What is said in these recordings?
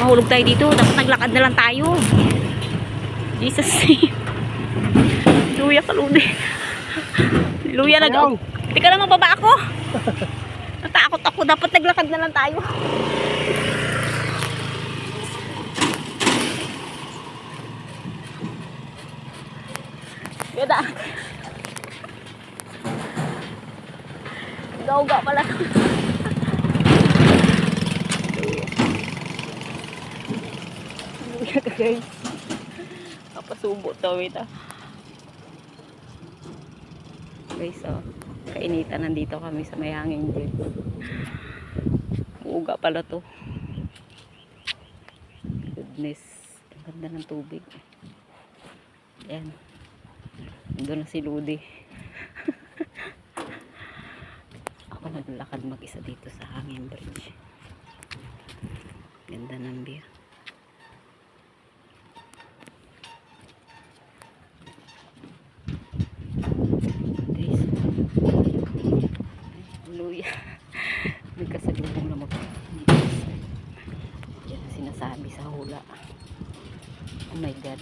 mahulog tayo dito. Dapat naglakad na lang tayo. Jesus name. Luya ka, Ludi. Luya nag... Ayaw. Hindi ka naman baba ako. Natakot ako. Dapat naglakad na lang tayo. Gada. Gauga pala. Luya ka guys. Kapasubo to wait ah. Guys oh. Kainitan nandito kami sa may hanging bridge. Uga pala to. Goodness. Ang ganda ng tubig. Ayan. Doon na si Ludi. Ako naglakad mag-isa dito sa hanging bridge. Ganda ng view. Guys. Luya. May kasalubong na mag sinasabi sa hula. Oh my God.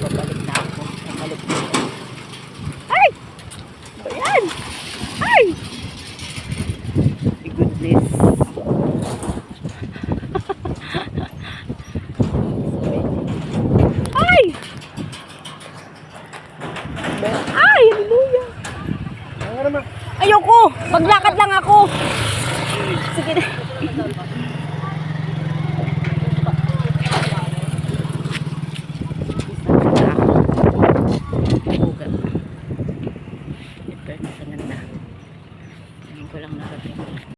Babalik na ako. Babalik na ako. Ay! Ba yan? Ay! My goodness. Ay! Ay! Hallelujah! Ano naman? Ayoko! Maglakad lang ako! Sige na. Ito, lang nakating.